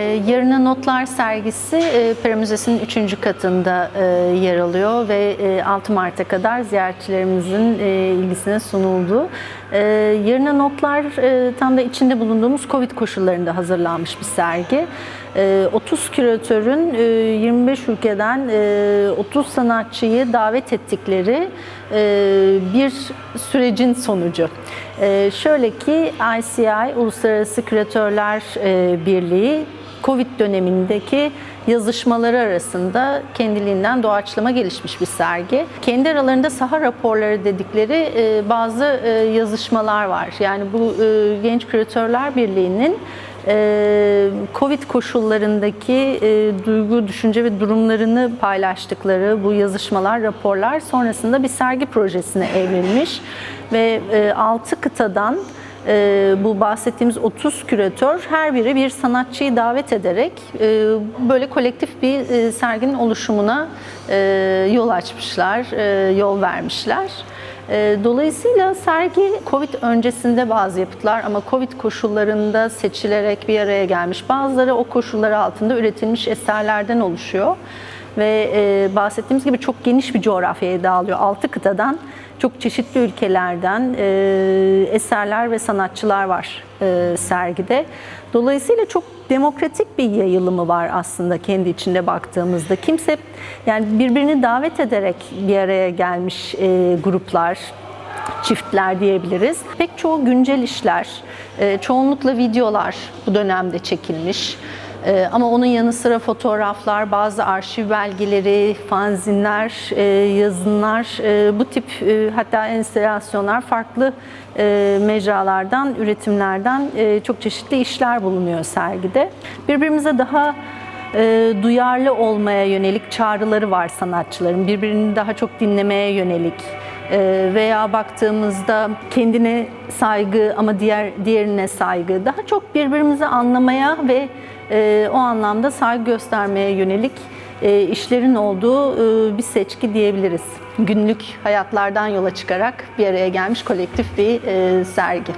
Yarına Notlar sergisi e, Pera Müzesi'nin 3. katında e, yer alıyor ve e, 6 Mart'a kadar ziyaretçilerimizin e, ilgisine sunuldu. E, Yarına Notlar e, tam da içinde bulunduğumuz Covid koşullarında hazırlanmış bir sergi. E, 30 küratörün e, 25 ülkeden e, 30 sanatçıyı davet ettikleri e, bir sürecin sonucu. E, Şöyle ki ICI, Uluslararası Küratörler e, Birliği, Covid dönemindeki yazışmaları arasında kendiliğinden doğaçlama gelişmiş bir sergi. Kendi aralarında saha raporları dedikleri e, bazı e, yazışmalar var. Yani bu e, Genç Küratörler Birliği'nin Covid koşullarındaki duygu, düşünce ve durumlarını paylaştıkları bu yazışmalar, raporlar sonrasında bir sergi projesine evrilmiş ve e, 6 kıtadan e, bu bahsettiğimiz 30 küratör her biri bir sanatçıyı davet ederek e, böyle kolektif bir e, serginin oluşumuna e, yol açmışlar, e, yol vermişler. E, Dolayısıyla sergi Covid öncesinde bazı yapıtlar ama Covid koşullarında seçilerek bir araya gelmiş. Bazıları o koşullar altında üretilmiş eserlerden oluşuyor. Ve e, bahsettiğimiz gibi çok geniş bir coğrafyaya dağılıyor. Altı kıtadan çok çeşitli ülkelerden e, eserler ve sanatçılar var e, sergide. Dolayısıyla çok demokratik bir yayılımı var aslında kendi içinde baktığımızda. Kimse yani birbirini davet ederek bir araya gelmiş e, gruplar, çiftler diyebiliriz. Pek çoğu güncel işler, e, çoğunlukla videolar bu dönemde çekilmiş. E, Ama onun yanı sıra fotoğraflar, bazı arşiv belgeleri, fanzinler, e, yazınlar, e, bu tip e, hatta enstalasyonlar farklı e, mecralardan, üretimlerden çok çeşitli işler bulunuyor sergide. Birbirimize daha duyarlı olmaya yönelik çağrıları var sanatçıların. Birbirini daha çok dinlemeye yönelik veya baktığımızda kendine saygı ama diğer diğerine saygı daha çok birbirimizi anlamaya ve e, o anlamda saygı göstermeye yönelik e, işlerin olduğu e, bir seçki diyebiliriz. Günlük hayatlardan yola çıkarak bir araya gelmiş kolektif bir sergi.